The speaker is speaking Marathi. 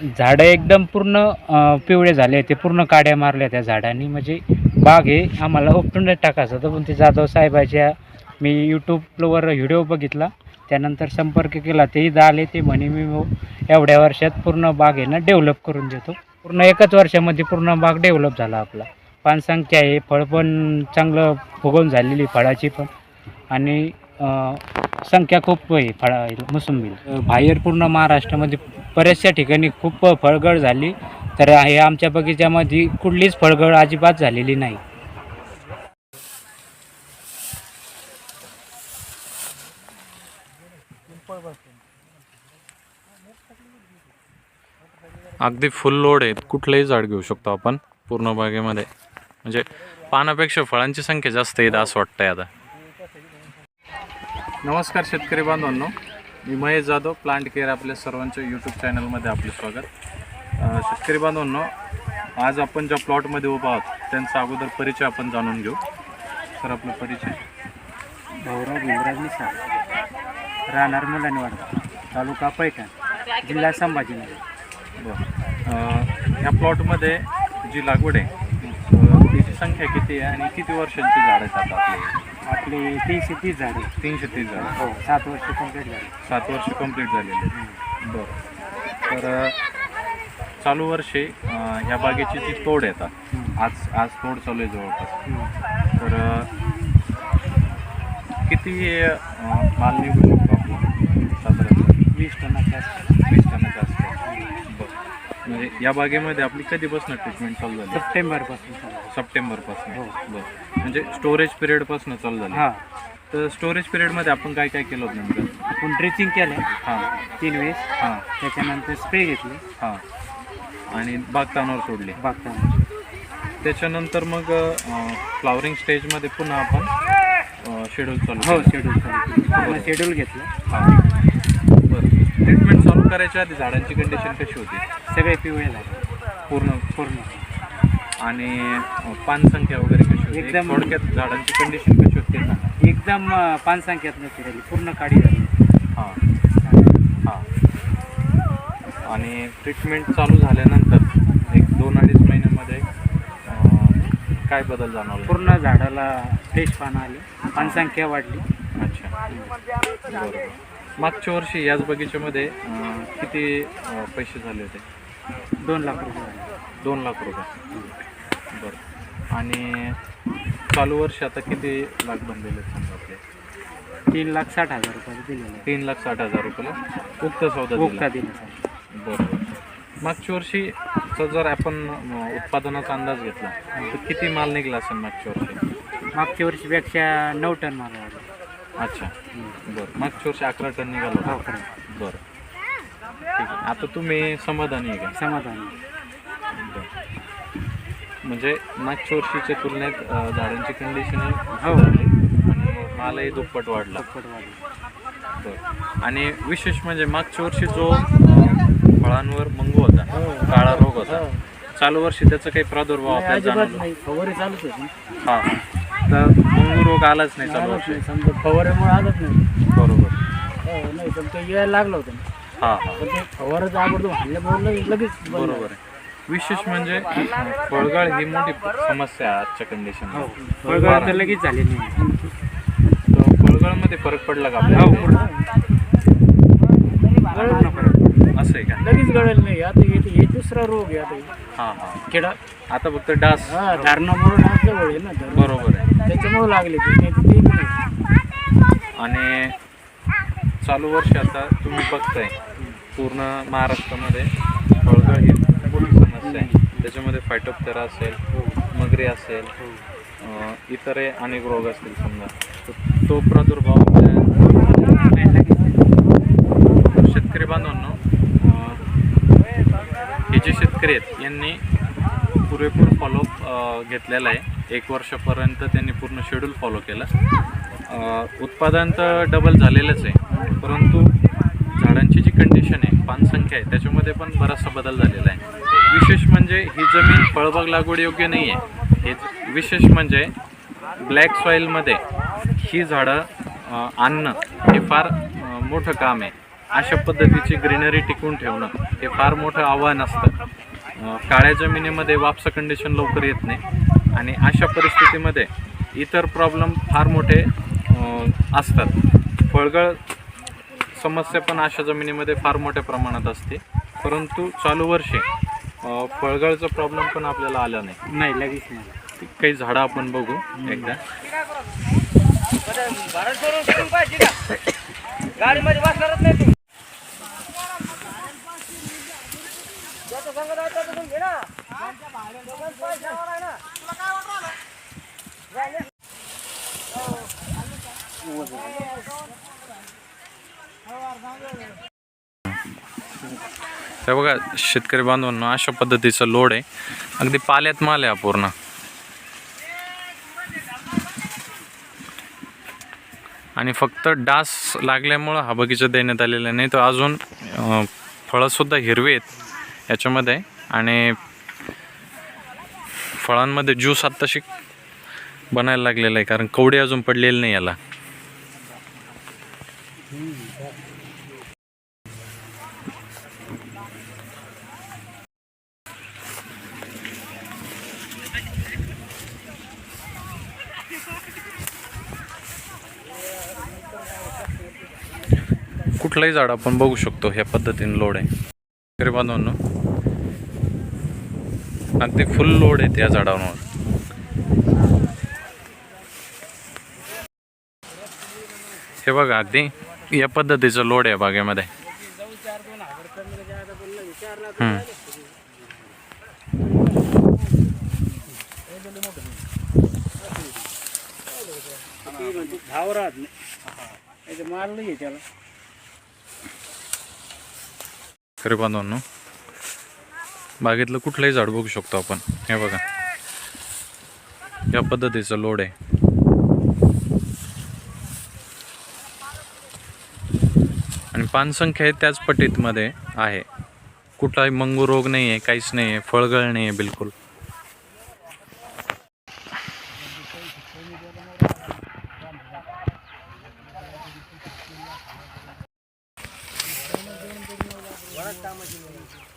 झाडं एकदम पूर्ण पिवळे झाले ते पूर्ण काड्या मारल्या त्या झाडांनी. म्हणजे बाग हे आम्हाला उपटून टाकायचं होतं पण ते जाधव साहेबाच्या मी यूट्यूबवर व्हिडिओ बघितला. त्यानंतर संपर्क केला. तेही झाले. ते म्हणे मी एवढ्या वर्षात पूर्ण बाग आहे ना डेव्हलप करून देतो. पूर्ण एकच वर्षामध्ये पूर्ण बाग डेव्हलप झाला आपला. पानसंख्या आहे. फळ पण चांगलं फुगवून झालेली फळाची पण. आणि संख्या खूप आहे फळा मोसंबी बाहेर पूर्ण महाराष्ट्रामध्ये बऱ्याचशा ठिकाणी खूप फळगळ झाली. तर हे आमच्या बगीच्यामध्ये कुठलीच फळगळ अजिबात झालेली नाही. अगदी फुल लोड आहेत. कुठलंही झाड घेऊ शकतो आपण पूर्ण बागेमध्ये. म्हणजे पानापेक्षा फळांची संख्या जास्त येत असं वाटतंय आता. नमस्कार शेतकरी बांधवांनो. मी महेश जाधव प्लांट केअर आपल्या सर्वांच्या यूट्यूब चॅनलमध्ये आपले स्वागत. शेतकरी बांधवांनो आज आपण ज्या प्लॉटमध्ये उभा आहोत त्यांचा अगोदर परिचय आपण जाणून घेऊ. सर आपला परिचय. भाऊराव भीमराज मिसाळ राहणार मुलांवाडा तालुका पैठण जिल्हा संभाजीनगर. बरं. ह्या प्लॉटमध्ये जी लागवड आहे त्याची संख्या किती आहे आणि किती वर्षांची झाड आहेत आता आपली? आपली तीनशे तीस झाडे तीनशे तीस झाड हो सात वर्ष कंप्लीट झाले. सात वर्ष कंप्लीट झालेले. बरं. तर अं, चालू वर्षी अं, ह्या बागेची जी तोड आता आज आज तोड चालू आहे जवळपास. तर अं, किती अं, माल निघू शकतो आपण साधारण. वीस टनाच्या. वीस बरं म्हणजे या बागेमध्ये आपली कधीपासून ट्रीटमेंट चालू झाली? सप्टेंबरपासून चालू. सप्टेंबरपासून. हो. बरं. म्हणजे स्टोरेज पिरियडपासून चालू झाली. हा. तर स्टोरेज पिरियडमध्ये आपण काय काय केलं होतं नेमकं? आपण ड्रिचिंग केलं. हां. तीन वेळेस. हां. त्याच्यानंतर स्प्रे घेतले. हां. आणि बाग तानावर सोडली बागकाम त्याच्यानंतर मग फ्लावरिंग स्टेजमध्ये पुन्हा आपण शेड्यूल चालू हो केलं. शेड्यूल चालू शेड्यूल घेतलं. हां. बरं. ट्रीटमेंट चालू करायच्या आधी झाडांची कंडिशन कशी होती? सगळे पिवळे झाले. पूर्ण पूर्ण. आणि पानसंख्या वगैरे कशी होती? एकदम- थोडक्यात झाडांची कंडिशन कशी होती ते सांगा एकदम अं, पानसंख्यात नसते राहिली. पूर्ण काळी झाली. हां. हां. आणि ट्रीटमेंट चालू झाल्यानंतर एक दोन अडीच महिन्यामध्ये अं, काय बदल जाणवला? पूर्ण झाडाला फ्रेश पानं आले. पानसंख्या वाढली. अच्छा. बरोबर. मागच्या वर्षी याच बगीच्यामध्ये अं, किती अं, पैसे झाले होते? दोन लाख रुपये दोन लाख रुपये. बरं. आणि चालू वर्षी आता किती लाख बनलेले आहेत समजा आपले? तीन लाख साठ हजार रुपये दिलेले तीन लाख साठ हजार रुपयाला उक्त सौदा भोगता दिला बरोबर मागच्या वर्षीचा जर आपण अं, उत्पादनाचा अंदाज घेतला तर किती माल निघला असेल मागच्या वर्षी? मागच्या वर्षीपेक्षा नऊ टन माल वाढला अच्छा. बरं. मागच्या वर्षी अकरा टन निघाला हो खरं बरं. ठीक आहे. आता तुम्ही समाधानी आहे का? समाधान. म्हणजे मागच्या वर्षीच्या तुलनेत अं, झाडांची कंडिशन हो. आणि मालही दुप्पट वाढला. दुप्पट वाढला. बरं. आणि विशेष म्हणजे मागच्या वर्षी जो अं, फळांवर मंगू होता हो. काळा रोग होता चालू वर्षी त्याचा काही प्रादुर्भाव आपल्याला अजिबात जाणवला. नाही. फवारे चालूच होते हा. तर मंगू रोग आलाच नाही चालू वर्षी. समजा फवाऱ्यामुळे आलंच नाही. बरोबर. हो नाही पण ते यायला लागलं होतं हा हा. पण ते फवाराचं आवडतो हल्ल्यामुळे लगेच बंद. झालं. बरोबर आहे. विशेष म्हणजे फळगळ ही मोठी समस्या आहे आजच्या कंडिशन हो फळगळ तर लगेच झालेली नाही. फळगळमध्ये फरक पडला का हो आपल्याला. असं आहे का? लगेच गळेल नाही. आता हे हे दुसरा रोग आहे आता. हे. हा. हा किडा आता फक्त डास. हा धारणामुळे डास जवळ आहे ना धरण. बरोबर आहे. त्याच्यामुळे लागले ते. नाही तर ते नाही. आणि चालू वर्षी आता तुम्ही बघताय. पूर्ण महाराष्ट्रामध्ये फळगळ ही मोठी समस्या आहे. त्याच्यामध्ये फायटोप्टेरा असेल मगरी असेल अं, इतरही अनेक रोग असतील समजा. तर तो प्रादुर्भाव शेतकरी बांधवांनो हे जे शेतकरी आहेत यांनी पुरेपूर फॉलोअप घेतलेला आहे. एक वर्षापर्यंत त्यांनी पूर्ण शेड्यूल फॉलो केलं. उत्पादन तर डबल झालेलंच आहे. परंतु ची जी कंडिशन आहे पानसंख्या आहे त्याच्यामध्ये पण बराचसा बदल झालेला आहे. विशेष म्हणजे ही जमीन फळबाग लागवड योग्य नाही आहे. हे विशेष म्हणजे ब्लॅक सॉईलमध्ये ही झाडं आणणं हे फार मोठं काम आहे. अशा पद्धतीची ग्रीनरी टिकवून ठेवणं हे फार मोठं आव्हान असतं. काळ्या जमिनीमध्ये वापसा कंडिशन लवकर येत नाही. आणि अशा परिस्थितीमध्ये इतर प्रॉब्लेम फार मोठे असतात. फळगळ समस्या पण अशा जमिनीमध्ये फार मोठ्या प्रमाणात असते. परंतु चालू वर्षी अं, फळगळचा प्रॉब्लेम पण आपल्याला आला नाही. नाही लगेच नाही. काही झाडं आपण बघू एकदा. गाडीमध्ये बसणारच नाही तू. हे बघा शेतकरी बांधवांना अशा पद्धतीचा लोड आहे. अगदी पाल्यात माल आहे हा पूर्ण. आणि फक्त डास लागल्यामुळं हा बगीचा देण्यात आलेला नाही तर अजून फळंसुद्धा हिरवी आहेत याच्यामध्ये. आणि फळांमध्ये ज्यूस आत्ताशी बनायला लागलेला आहे कारण कवडे अजून पडलेले नाही याला. कुठलंही झाड आपण बघू शकतो ह्या पद्धतीने लोड आहे. तरी बांधवांनो अगदी फुल लोड आहे त्या झाडांवर. हे बघा अगदी या पद्धतीचं लोड आहे बागेमध्ये. हम्म. नाही. त्याला. खरे बांधवांनो बागेतलं कुठलंही झाड बघू शकतो आपण. हे बघा. या पद्धतीचं लोड आहे. आणि पानसंख्या त्याच पटीतमध्ये आहे. कुठलाही मंगू रोग नाही आहे काहीच नाही आहे फळगळ नाही आहे बिलकुल. कामाची नाही